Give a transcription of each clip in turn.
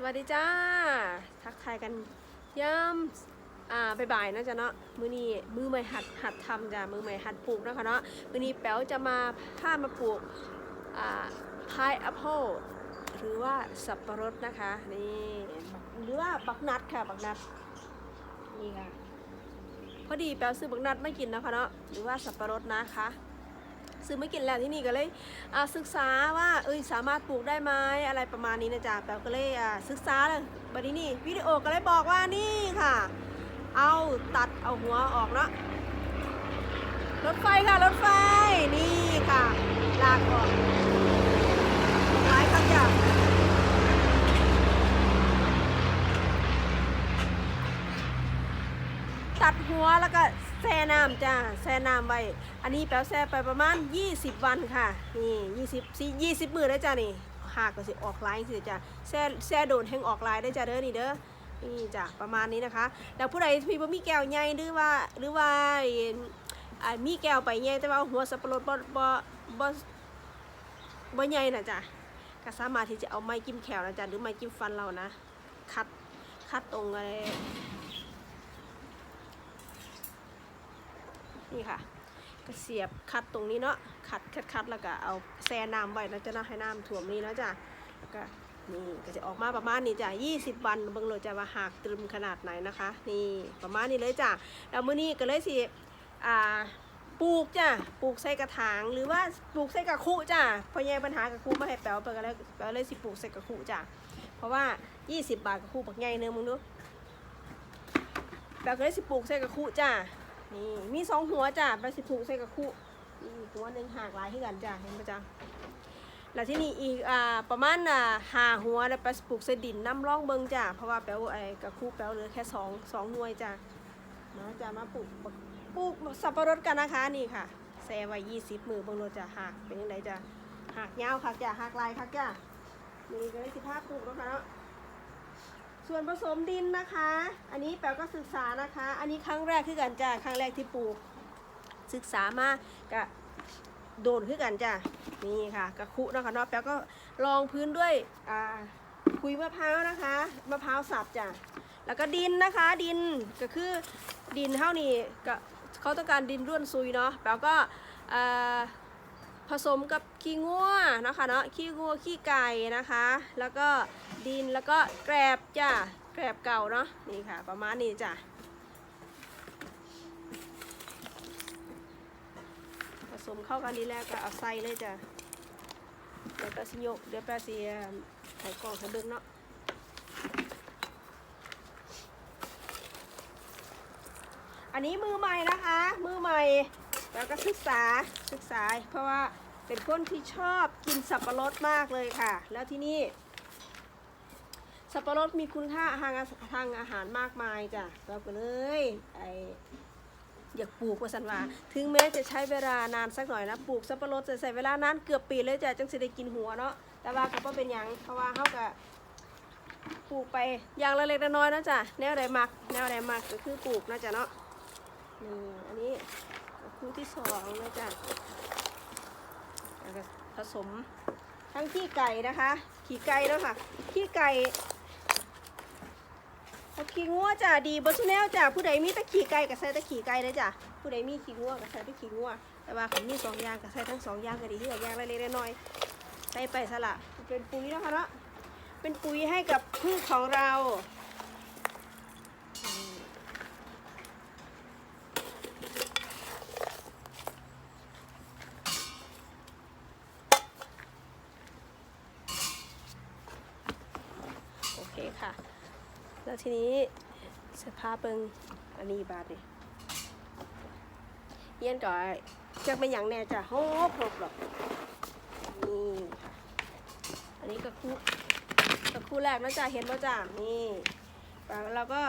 สวัสดีจ้า ทักทายกันย่ำอ่าบ่ายๆนะจ๊ะเนาะมือนี้มือใหม่หัดหัดทำจ้ะมือใหม่หัดปลูกนะคะเนาะมือนี้แป๋วจะมาพามาปลูกอ่าพายแอปเปิลหรือว่าสับปะรดนะคะนี่หรือว่าบักนัดค่ะบักนัดนี่ค่ะพอดีแป๋วซื้อบักนัดไม่กินนะคะเนาะหรือว่าสับปะรดนะคะ ซื้อไม่กินแล้วที่นี่ก็เลยศึกษาว่าเอ้ยสามารถปลูกได้ไหมอะไรประมาณนี้นะจ๊ะแปลก็เลยศึกษาเลยบัดนี้นี่วิดีโอก็เลยบอกว่านี่ค่ะ เอาตัดเอาหัวออกเนาะรถไฟค่ะรถไฟนี่ค่ะลากออกหลายครั้งจ้ะ ตัดหัวแล้วก็แช่น้ำจ้าแช่น้ำไว้ อันนี้แป๊วแช่ไปประมาณ 20 วันค่ะ นี่ 20สี่20มือได้จ้านี่หากก็สิออกลายสิจ้าแช่แช่โดนแห้งออกลายได้จ้าเด้อนี่เด้อนี่จ้ะประมาณนี้นะคะ แล้วผู้ใดที่บ่มีแก้วใหญ่หรือว่าหรือว่ามีแก้วไปใหญ่แต่ว่าหัวสับปะรดบ่บ่บ่บ่ใหญ่น่ะจ้ะก็สามารถที่จะเอาไม้จิ้มแขวนะจ้ะหรือไม้จิ้มฟันเรานะคัดคัดตรงอะไร นี่ค่ะก็เสียบคัดตรงนี้เนาะคัดคัดคัดแล้วก็เอาแช่น้ำไว้นะจะนะให้น้ำท่วมนี่นะจ้ะแล้วก็นี่ก็จะออกมาประมาณนี้จ้ะ20 วันเบิ่งเลยจะว่าหากตรึมขนาดไหนนะคะ นี่ประมาณนี้เลยจ้ะแล้วมื้อนี้ก็เลยสิอ่าปลูกจ้ะปลูกใส่กระถางหรือว่าปลูกใส่กระคุจ้ะพอแย่ปัญหากระคุมาให้แป๋วไปก็เลยแป๋วเลยสิปลูกใส่กระคุจ้ะเพราะว่า 20 บาทกระคุปักใหญ่เนื้อะมึงดูแป๋วก็เลยสิปลูกใส่กระคุจ้ะ นี่มีสองหัวจ้ะไปสิผูกใส่กับคู่นี่อีกหัวหนึ่งหากหลายที่กันจ้ะเห็นปะจ้ะแล้วที่นี่อีกอ่าประมาณอ่าหาหัวแล้วไปปลูกใส่ดินน้ำร่องเบิงจ้ะเพราะว่าแป๊วไอ้กับคู่แป๊วเหลือแค่สองสองหน่วยจ้ะมาจ้ะมาปลูกปลูกสับปะรดกันนะคะนี่ค่ะแซ่ไว้ยี่สิบมือเบางโลจ้ะหากเป็นยังไงจ้ะหากยาวค่ะจ้ะหากลายค่ะจ้ะนี่ก็ได้สิภาพปลูกแล้วค่ะเนาะ ส่วนผสมดินนะคะ อันนี้แปลก็ศึกษานะคะ อันนี้ครั้งแรกคือกันจ้ะครั้งแรกที่ปลูก ศึกษามากะโดนคือกันจ้ะนี่ค่ะกระคุนะคะเนาะแปลก็รองพื้นด้วยอ่าคุยมะพร้าวนะคะมะพร้าวสับจ้ะแล้วก็ดินนะคะดินก็คือดินเท่านี้ก็เขาต้องการดินร่วนซุยเนาะแปลก็อ่า ผสมกับขี้งัวนะคะเนาะขี้งัวขี้ไก่นะคะ แล้วก็ดินแล้วก็แกรบจ้ะแกรบเก่าเนาะนี่ค่ะ ประมาณนี้จ้ะผสมเข้ากันดีแล้วก็เอาใส่เลยจ้ะเดี๋ยวแปะสิยกเดี๋ยวแปะสิใส่กล่องให้เบิ่งเนาะอันนี้มือใหม่นะคะ มือใหม่ แล้วก็ศึกษาศึกษา เพราะว่าเป็นคนที่ชอบกินสับปะรดมากเลยค่ะ แล้วที่นี่ สับปะรดมีคุณค่าทางทางอาหารมากมายจ้ะเราก็เลยไออยากปลูกว่าสันว่า ถึงแม้จะใช้เวลานานสักหน่อยนะ ปลูกสับปะรดจะใส่เวลานานเกือบปีเลยจ้ะจังสิได้กินหัวเนาะ แต่ว่าก็เป็นหยังเพราะว่าเขาก็ปลูกไปอย่างละเล็กละน้อยนะจ้ะ แนวใดมัก แนวใดมักก็คือปลูกนะจ๊ะเนาะนี่อันนี้ คู่ที่สองนะจ๊ะผสมทั้งขี้ไก่นะคะ ขี้ไก่แล้วค่ะ ขี้ไก่ขี้งัวจ้ะดีบอสแนลจ้ะผู้ใดมีแตะขี้ไก่ก็ใส่แตะขี้ไก่เลยจ้ะผู้ใดมีขี้งัวก็ใส่ตะขี้งัวแต่ว่าขันมีสองอย่างก็ใส่ทั้งสองอย่างก็ดีที่อย่างละเล็กน้อยใส่ไปสละเป็นปุ๋ยนะคะเนาะเป็นปุ๋ยให้กับพืชของเรา ค่ะ แล้วทีนี้สภาพเบิงอันนี้บาทนี่เยี่ยนก่อยจะเป็นอย่างแน่จ้ะโฮบหลบหรอกนี่ค่ะ อันนี้ก็คู่ก็คู่แรกนะจ๊ะเห็นว่าจ้ะนี่แล้วเราก็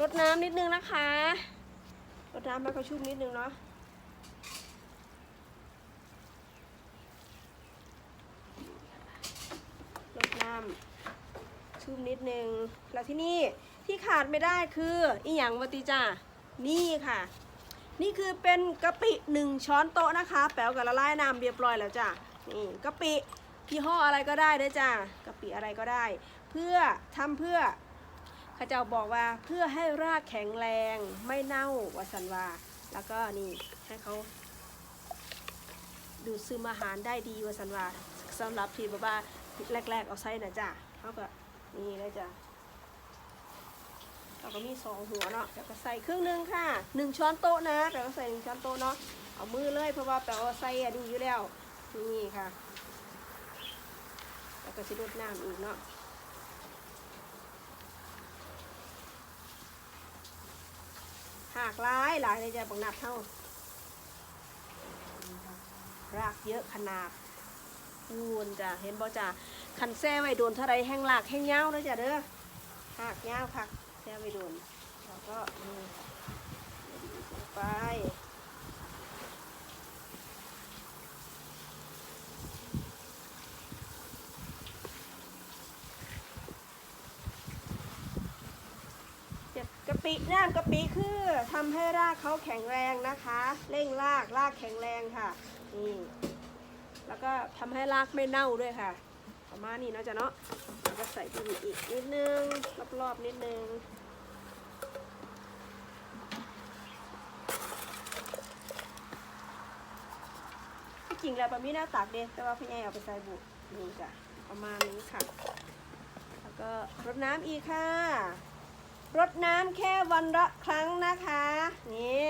รดน้ำนิดนึงนะคะรดน้ำแล้วก็ชุ่มนิดนึงเนาะรดน้ำ ชุ่มนิดนึง แล้วที่นี่ที่ขาดไม่ได้คืออีหยังวติจ้านี่ค่ะ นี่คือเป็นกะปิหนึ่งช้อนโต๊ะนะคะ แป๋วกับละลายน้ำเรียบร้อยแล้วจ้ะนี่กะปิยี่ห้ออะไรก็ได้เด้จ้ากะปิอะไรก็ได้ เพื่อทำเพื่อเขาเจ้าบอกว่าเพื่อให้รากแข็งแรงไม่เน่าวาสันวา แล้วก็นี่ให้เขาดูดซึมอาหารได้ดีวาสันวาสำหรับที่แบบว่าแรก ๆ เอาใส่นะจ้ะเขาก็ นี่เลยจ้ะเราก็มีสองหัวเนาะแล้วก็ใส่ครึ่งหนึงค่ะหนึ่งช้อนโต๊ะนะแปลว่าใส่หนึ่งช้อนโต๊ะเนาะเอามือเลยเพราะว่าแปลว่าใส่อะดีอยู่แล้วนี่ค่ะ แล้วก็สิรดน้ำอีกเนาะหากร้ายหลายเลยจะบังนับเท่ารากเยอะขนาดอูนจ้ะเห็นบ่จ้ะ คันแซ่ไว้โดนเท่าไรแห้งหลากแห้งเงาเลยจ้ะเด้อหากเงาผักแซ่ไว้โดนแล้วก็ไปกะปิน้ำกะปิคือทำให้รากเขาแข็งแรงนะคะ เร่งรากรากแข็งแรงค่ะนี่แล้วก็ทำให้รากไม่เน่าด้วยค่ะ ประมาณนี้นะจ๊ะเนาะแล้วก็ใส่ดินอีกนิดนึงรอบๆนิดนึงจริงแล้วปามีหน้าตากเด็แต่ว่าพี่แอเอาไปใส่บุนี่จ้ะประมาณนี้ค่ะ แล้วก็รดน้ำอีกค่ะรดน้ำแค่วันละครั้งนะคะนี่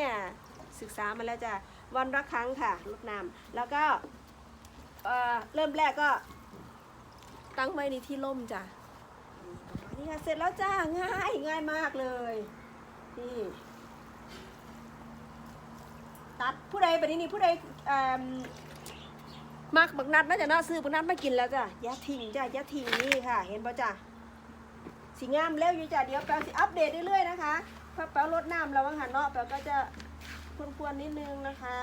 ศึกษามาแล้วจ้ะวันละครั้งค่ะรดน้ำแล้วก็เเริ่มแรกก็ ตั้งไว้ในที่ร่มจ้ะนี่ค่ะเสร็จแล้วจ้าง่ายง่ายมากเลยนี่ตัดผู้ใดไปนี้นี่ผู้ใดมมักบักนัดน่าจะน่าซื้อบักนัดมากินแล้วจ้ะยาทิ้งจ้ะยาทิ้งนี่ค่ะ เห็นป่ะจ้ะสีงามเร็วอยู่จ้ะเดี๋ยวแปลสิอัปเดตเรื่อยๆนะคะพราะแปลลดน้ำแล้ววังหันเนาะแปลก็จะควนๆนิดนึงนะคะ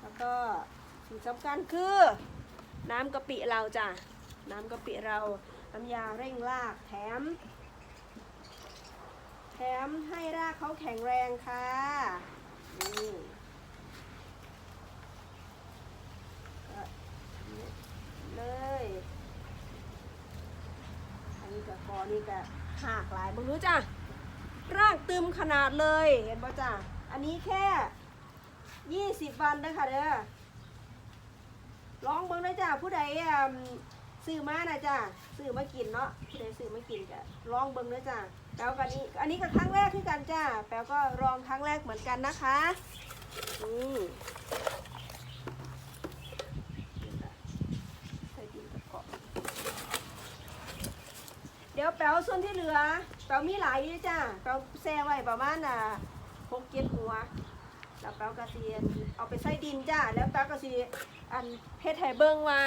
แล้วก็สิ่งสำคัญคือ น้ำกะปิเราจ้ะ น้ำกะปิเราน้ำยาเร่งรากแถม แถมให้รากเขาแข็งแรงค่ะนี่เลยอันนี้ก็คอนี่ก็หักหลายมึงรู้จ้ะรากตึมขนาดเลยเห็นป่ะจ้ะอันนี้แค่ยี่สิบวันเด้อค่ะเด้อลองเบิ่งเลยจ้ะผู้ใดอะ ซื้อมานะจ้ะซื้อมากินเนาะผู้ใดซื้อมากินจ้ะลองเบิ่งเลยจ้ะแปลว่าอันนี้อันนี้ก็ครั้งแรกที่กันจ้ะแปลก็ลองครั้งแรกเหมือนกันนะคะนี่ใส่ดินตะกอเดี๋ยวแปลวส่วนที่เหลือแปลวมีหลายอยู่จ้าแปลวแซ่ไว้ประมาณอะหกเจ็ดหัวแล้วแปลวกระเซียนเอาไปใส่ดินจ้าแล้วแปลวกระเซียอันเพชรไห้เบิ้งว่า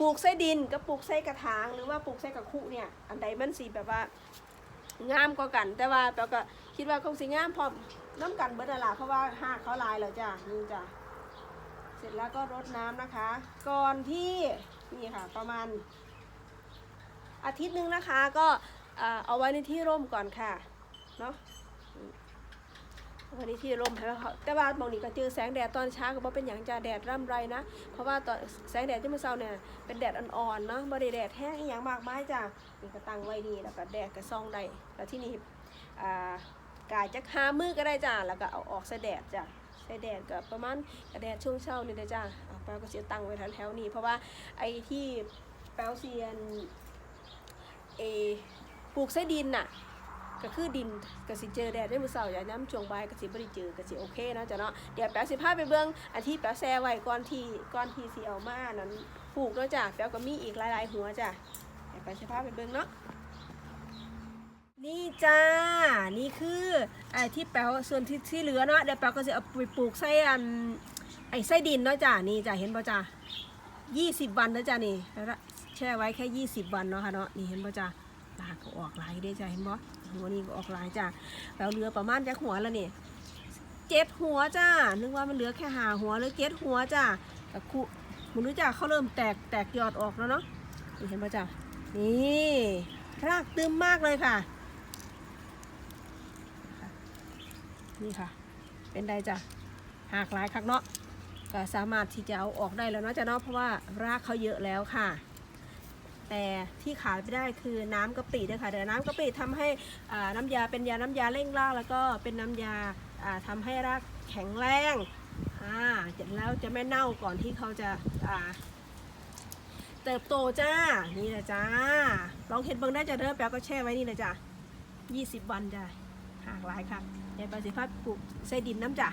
ปลูกใส่ดินกับปลูกใส่กระถางหรือว่าปลูกใส่กระคุเนี่ยอันใดมันสีแบบว่างามกว่ากัน แต่ว่าแปลวก็คิดว่าคงสีงามพอน้ำกันเบิดละเพราะว่าหากเขาลายแล้วจ้านี่จ้าเสร็จแล้วก็รดน้ำนะคะ ก่อนที่นี่ค่ะประมาณ อาทิตย์นึงนะคะก็เอาไว้ในที่ร่มก่อนค่ะเนาะ ว้ในที่ร่มให้เขาแต่ว่าบางนี้ก็เจอแสงแดดตอนเช้าก็บ่เป็นอย่างจะแดดร่ำไรนะ เพราะว่าตอนแสงแดดที่เมื่อเช้าเนี่ยเป็นแดดอ่อนๆเนาะบ่ได้แดดแห้งอย่างมากมายจ้ะนี่ก็ตั้งไว้นี่แล้วก็แดดก็ส่องได้แล้วที่นี่อ่ากายจะหามือก็ได้จ้ะแล้วก็เอาออกใส่แดดจ้ะใส่แดดก็ประมาณกแดดช่วงเช้านี่เลยจ้ะอะแปลก็เสียตังไว้แถวๆนี้เพราะว่าไอ้ที่แปลเซียนเออปลูกไส้ดินน่ะ ก็คือดินกสิเจอแดดได้มือเช้าอย่าย้ำช่วงบ่ายกสิบ่ได้เจอกสิโอเคนะจ้ะเนาะเดี๋ยวแป๊บสิพาไปเบิ่งอันที่แป๊บแซ่ไว้ก่อนที่ก่อนที่สิเอามานั้นปลูกเนาะจ้ะแป๊บก็มีอีกหลายๆหัวจ้ะเดี๋ยวแป๊บสิพาไปเบิ่งเนาะนี่จ้า นี่คือไอ้ที่แป๊วส่วนที่ที่เหลือเนาะเดี๋ยวแป๊วก็สิเอาไปปลูกไส้อันไอ้ไส้ดินเนาะจ้ะนี่จ้ะเห็นบ่จ้ะ20วันนะจ้ะนี่แล้วแช่ไว้แค่20วันเนาะค่ะเนาะนี่เห็นบ่จ้ะ ลากก็ออกลายเด้จ้ะเห็นบ่หัวนี้ก็ออกลายจ้ะแล้วเหลือประมาณจักหัวแล้วนี่เจ็ดหัวจ้านึกว่ามันเหลือแค่หาหัวหรือเจ็ดหัวจ้าต่คุมันรู้จ้ะเขาเริ่มแตกแตกยอดออกแล้วเนาะนี่เห็นป่ะจ้ะนี่รากตึมมากเลยค่ะ นี่ค่ะ เป็นไดจ้ะหากหลายคักเนาะก็สามารถที่จะเอาออกได้แล้วเนาะจ้ะเนาะเพราะว่ารากเขาเยอะแล้วค่ะ แต่ที่ขาดไม่ได้คือน้ำกะปิด้วยค่ะเดี๋ยวน้ำกะปิทำให้น้ำยาเป็นยาน้ำยาเร่งรากแล้วก็เป็นน้ำยาอ่าทำให้รากแข็งแรงอ่าเสร็จแล้วจะไม่เน่าก่อนที่เขาจะอ่าเติบโตจ้า นี่แหละจ้า ลองเห็ดเบิ่งได้จะเริ่มแปลก็แช่ไว้นี่เลยจ้ะ20 วันจ้ะหากหลายค่ะในประสิทธิภาพปลูกใส่ดินน้ำจ้ะ